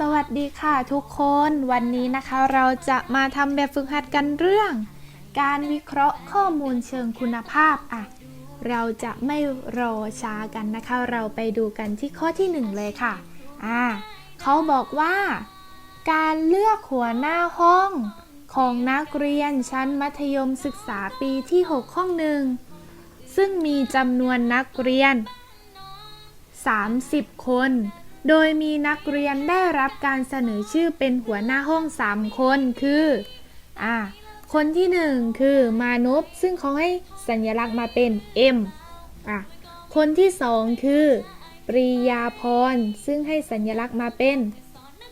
สวัสดีค่ะทุกคนวันนี้นะคะเราจะมาทำแบบฝึกหัดกันเรื่อง การวิเคราะห์ข้อมูลเชิงคุณภาพอะเราจะไม่รอช้ากันนะคะ เราไปดูกันที่ข้อที่หนึ่งเลยค่ะอ่าเขาบอกว่า การเลือกหัวหน้าห้องของนักเรียนชั้นมัธยมศึกษาปีที่ 6 ห้องหนึ่งซึ่งมีจำนวนนักเรียน 30 คน โดยมีนักเรียนได้รับการเสนอชื่อเป็นหัวหน้าห้อง 3 คนคืออ่าคนที่ 1 คือมานพซึ่งเขาให้สัญลักษณ์มาเป็น M อะคนที่ 2 คือ ปรียาพร ซึ่งให้สัญลักษณ์มาเป็น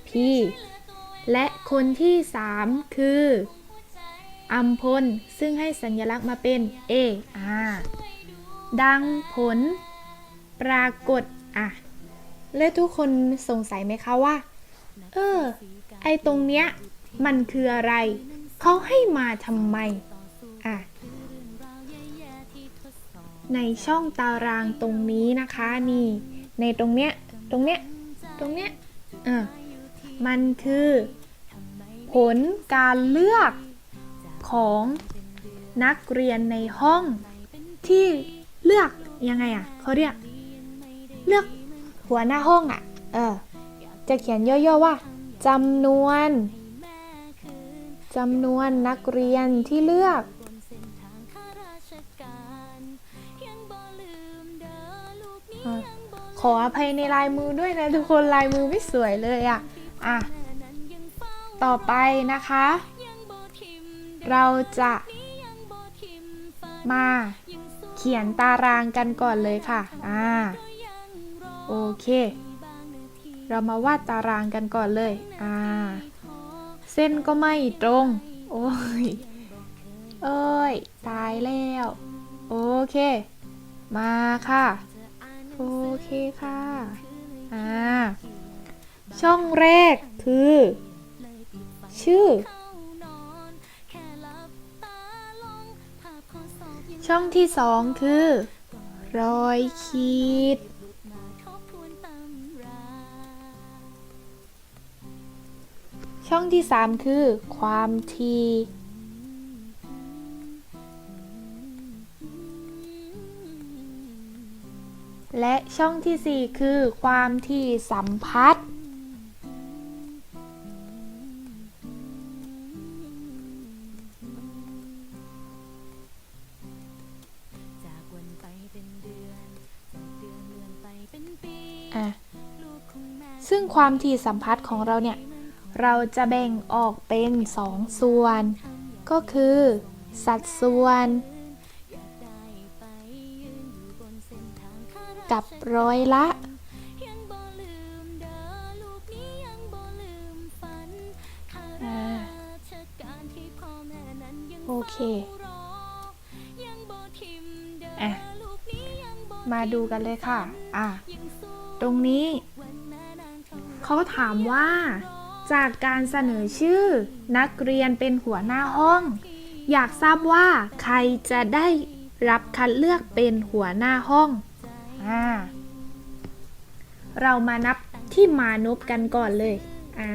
P และคนที่ 3 คืออัมพล ซึ่งให้สัญลักษณ์มาเป็น A อ่าดังผล ปรากฏ อะ และทุกคนสงสัยไหมคะว่า เออ ไอตรงเนี้ย มันคืออะไร เขาให้มาทำไม อะ ในช่องตารางตรงนี้นะคะนี่ ในตรงเนี้ย ตรงเนี้ย ตรงเนี้ยเออมันคือ ผลการเลือกของนักเรียนในห้องที่เลือกยังไงอะเขาเรียก หัวหน้าห้องอะ เออ จะเขียนย่อๆว่าจำนวนจำนวนนักเรียนที่เลือกอขออภัยในลายมือด้วยนะทุกคนลายมือไม่สวยเลยอะอะ ต่อไปนะคะ เราจะมาเขียนตารางกันก่อนเลยค่ะ อ่า เค เรามาวาดตารางกันก่อนเลย อ่า เส้นก็ไม่ตรง โอ้ย เอ้ย ตายแล้ว โอเค มาค่ะ โอเคค่ะ อ่า ช่องแรกคือ ชื่อ ช่องที่สองคือ รอยขีด ที่สามคือ ความทีและช่องที่สี่คือความที่สัมพัทธ์จากวันไปเป็นเดือนจากเดือนเลื่อนไปเป็นปีอะลูกของแม่ซึ่งความถี่สัมพัทธ์ของเราเนี่ย เราจะแบ่งออกเป็นสองส่วน ก็คือ สัดส่วน กับร้อยละ โอเคอ่มาดูกันเลยค่ะ อะ ตรงนี้ เขาถามว่า จากการเสนอชื่อ นักเรียนเป็นหัวหน้าห้อง อยากทราบว่าใครจะได้รับคัดเลือกเป็นหัวหน้าห้องอ่าเรามานับที่มานพกันก่อนเลยอ่า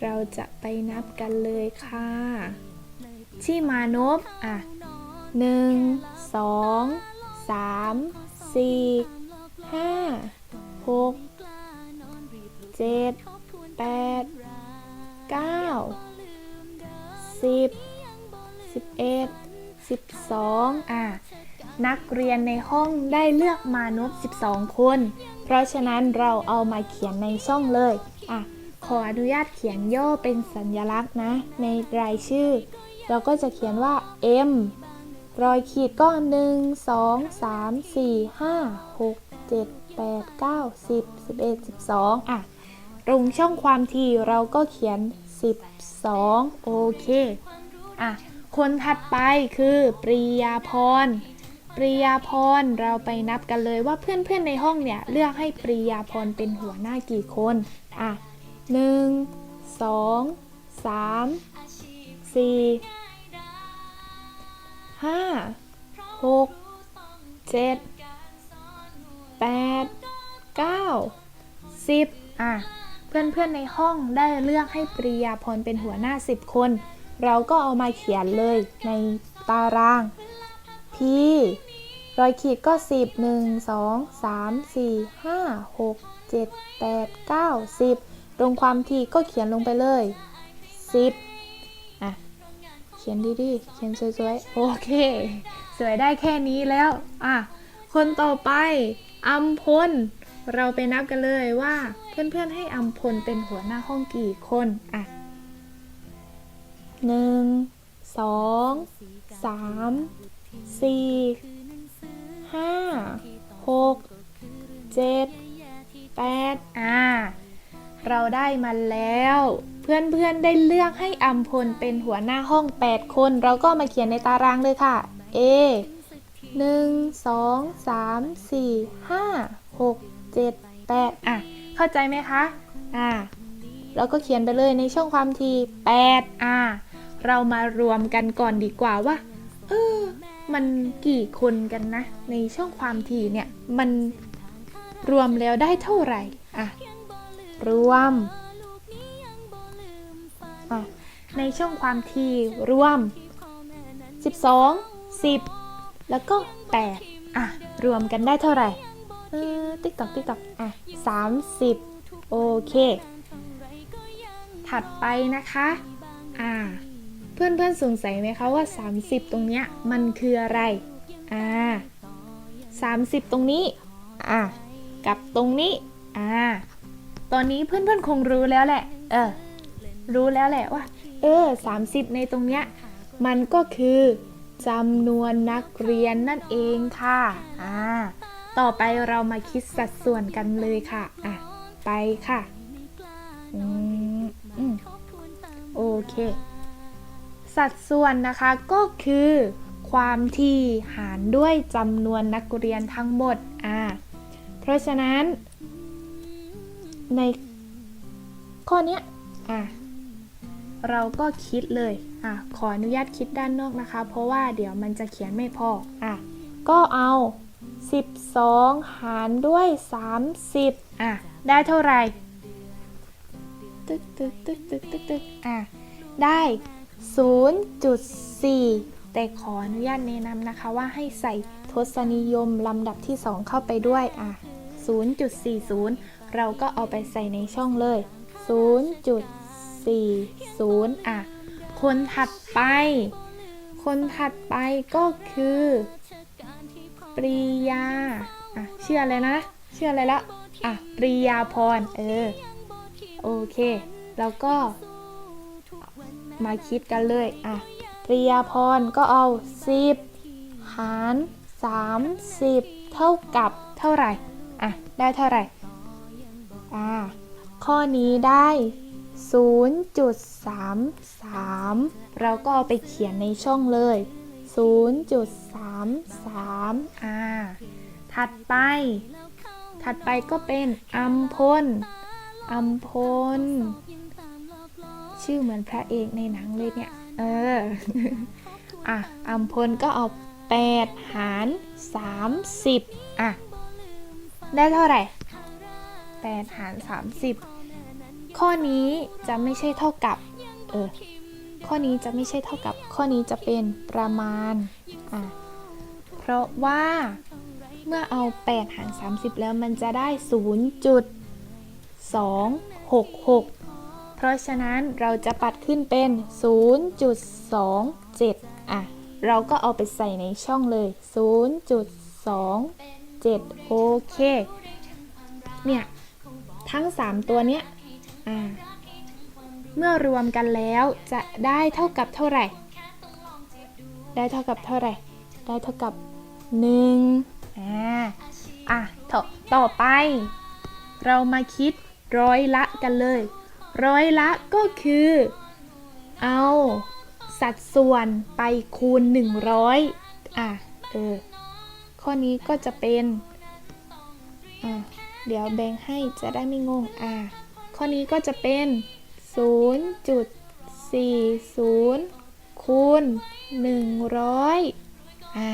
เราจะไปนับกันเลยค่ะ ที่มานพอะหนึ่งสองสามสี่ห้าหกเจ็ด 10 11 12 อ่านักเรียนในห้องได้เลือกมนุษย์ 12 คน เพราะฉะนั้นเราเอามาเขียนในช่องเลย อะ ขออนุญาตเขียนย่อเป็นสัญลักษณ์นะ ในรายชื่อ เราก็จะเขียนว่า M รอยขีดก็ 1 2 3 4 5 6 7 8 9 10 11 12 อะ ตรงช่องความถี่เราก็เขียน 12 โอเค อะ คนถัดไปคือปรียาพร ปรียาพร เราไปนับกันเลยว่าเพื่อนๆในห้องเนี่ย เลือกให้ปรียาพรเป็นหัวหน้ากี่คน อะหนึ่งสองสามสี่ห้าหกเจ็ดแปดเก้าสิบอะ เพื่อนๆในห้องได้เลือกให้ปริยาพรเป็นหัวหน้า 10 คน เราก็เอามาเขียนเลยในตาราง P รอยขีดก็ 10 1 2 3 4 5 6 7 8 9 10 ตรงความทีก็เขียนลงไปเลย 10 อะ เขียนดีๆ เขียนสวยๆ โอเค สวยได้แค่นี้แล้ว อะ คนต่อไปอัมพล เราไปนับกันเลยว่าเพื่อนๆให้อัมพลเป็นหัวหน้าห้องกี่คนอะหนึ่งสองสามสี่ห้าหกเจ็ดแปดอ่าเราได้มาแล้ว เพื่อนๆได้เลือกให้อัมพลเป็นหัวหน้าห้อง 8 คน เราก็มาเขียนในตารางเลยค่ะ A หนึ่งสองสามสี่ห้าหก เจ็ดแปดอะ เข้าใจไหมคะ อ่าเราก็เขียนไปเลยในช่องความที8อ่า เรามารวมกันก่อนดีกว่าว่า เออ มันกี่คนกันนะ ในช่องความทีเนี่ย มันรวมแล้วได้เท่าไหร่ อะ รวมอะในช่องความทีรวม 12 10 แล้วก็ 8 อะ รวมกันได้เท่าไหร่ เออติ๊กตอกติ๊กตอกอะ30โอเค ถัดไปนะคะ อ่า เพื่อนเพื่อนสงสัยไหมคะว่า 30 ตรงเนี้ยมันคืออะไร อ่า30ตรงนี้ อ่ากับตรงนี้ อ่า ตอนนี้เพื่อนๆคงรู้แล้วแหละ เออ รู้แล้วแหละว่า เออ30ในตรงเนี้ย มันก็คือจำนวนนักเรียนนั่นเองค่ะ อ่า ต่อไปเรามาคิดสัดส่วนกันเลยค่ะ อะ ไปค่ะ อืมอืมโอเค สัดส่วนนะคะก็คือความที่หารด้วยจำนวนนักเรียนทั้งหมด อ่า เพราะฉะนั้น ในข้อนี้อะ เราก็คิดเลย อะ ขออนุญาตคิดด้านนอกนะคะ เพราะว่าเดี๋ยวมันจะเขียนไม่พอ อะ ก็เอา 12 หารด้วย 30 อะ ได้เท่าไหร่ตึกตึกตึกตึกตึกตึกอะ ได้ 0.4 แต่ขออนุญาตแนะนำนะคะว่าให้ใส่ทศนิยมลำดับที่ 2 เข้าไปด้วย อะ 0.40 เราก็เอาไปใส่ในช่องเลย 0.40 อะ คนถัดไป คนถัดไปก็คือ ปริยาอะชื่ออะไรนะชื่ออะไรละอะปริยาพรเออโอเค แล้วก็ มาคิดกันเลยอะปริยาพรก็เอา 10 หาร 30 เท่ากับเท่าไหร่อะได้เท่าไหร่อ่าข้อนี้ได้ 0.33 เราก็เอาไปเขียนในช่องเลย 0.33อ่าถัดไป ถัดไปก็เป็นอัมพลอัมพล ชื่อเหมือนพระเอกในหนังเลยเนี่ย เออ อะอัมพลก็เอา8หาร30อะ ได้เท่าไหร่8หาร30ข้อนี้จะไม่ใช่เท่ากับ เออ ข้อนี้จะไม่ใช่เท่ากับ ข้อนี้จะเป็นประมาณ อะ เพราะว่าเมื่อเอา 8 หาร 30 แล้วมันจะได้ 0.266 เพราะฉะนั้นเราจะปัดขึ้นเป็น 0.27 อะ เราก็เอาไปใส่ในช่องเลย 0.27 โอเค เนี่ย ทั้ง 3 ตัวเนี้ย อ่า เมื่อรวมกันแล้วจะได้เท่ากับเท่าไหร่ ได้เท่ากับเท่าไหร่ ได้เท่ากับ 1อ่าอะต่อต่อไป เรามาคิดร้อยละกันเลย ร้อยละก็คือ เอา สัดส่วนไปคูณ 100 อะเออข้อนี้ก็จะเป็นอะเดี๋ยวแบ่งให้จะได้ไม่งงอะข้อนี้ก็จะเป็น 0.40คูณ100อะ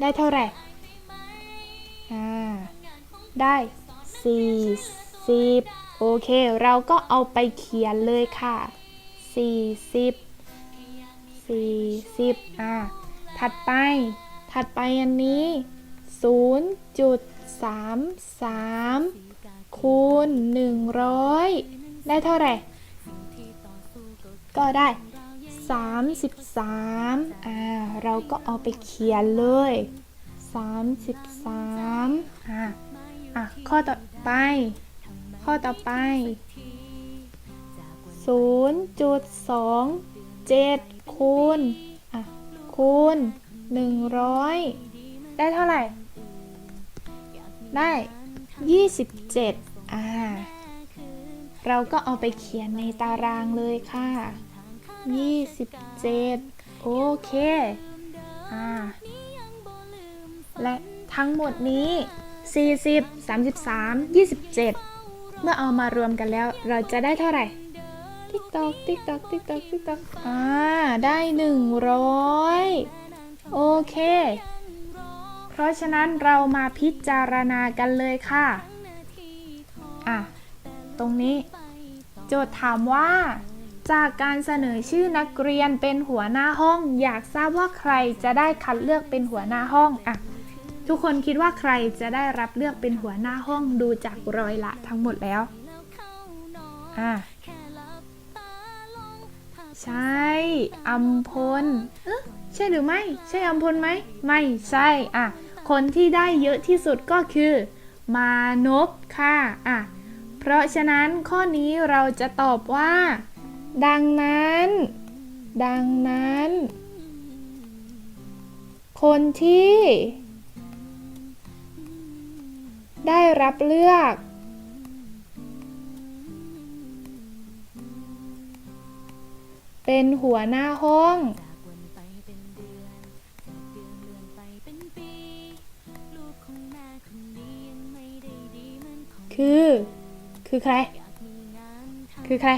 ได้เท่าไหร่อ่าได้40โอเค เราก็เอาไปเขียนเลยค่ะ 40 40อะถัดไป ถัดไปอันนี้ 0.33 คูณ 100 ได้เท่าไหร่ ก็ได้ 33อ่าเราก็เอาไปเขียนเลย 33อ่าอะข้อต่อไป ข้อต่อไป 0.27คูณอะคูณ 100 ได้เท่าไหร่ ได้ 27อ่าเราก็เอาไปเขียนในตารางเลยค่ะ 27โอเค อ่า และทั้งหมดนี้ 40 33 27 เมื่อเอามารวมกันแล้ว เราจะได้เท่าไหร่ ติ๊กตอกติ๊กตอกติ๊กตอกติ๊กตอกอ่า ได้ 100 โอเค เพราะฉะนั้นเรามาพิจารณากันเลยค่ะ อะ ตรงนี้ โจทย์ถามว่า จากการเสนอชื่อนักเรียนเป็นหัวหน้าห้อง อยากทราบว่าใครจะได้คัดเลือกเป็นหัวหน้าห้องอะทุกคนคิดว่าใครจะได้รับเลือกเป็นหัวหน้าห้องดูจากรอยละทั้งหมดแล้วอะใช่อัมพลเอ๊ะใช่หรือไม่ ใช่อัมพลไหม ไม่ใช่อะคนที่ได้เยอะที่สุดก็คือ มานพค่ะอะเพราะฉะนั้นข้อนี้เราจะตอบว่า ดังนั้น ดังนั้น คนที่ ได้รับเลือก เป็นหัวหน้าห้องคือ คือใคร คือใคร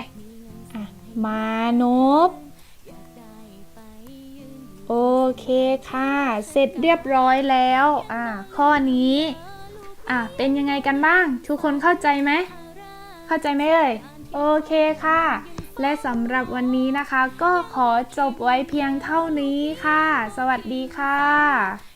มานพโอเคค่ะ เสร็จเรียบร้อยแล้ว อะข้อนี้ อะเป็นยังไงกันบ้าง ทุกคนเข้าใจไหม เข้าใจไหมเอ่ย โอเคค่ะ และสำหรับวันนี้นะคะ ก็ขอจบไว้เพียงเท่านี้ค่ะ สวัสดีค่ะ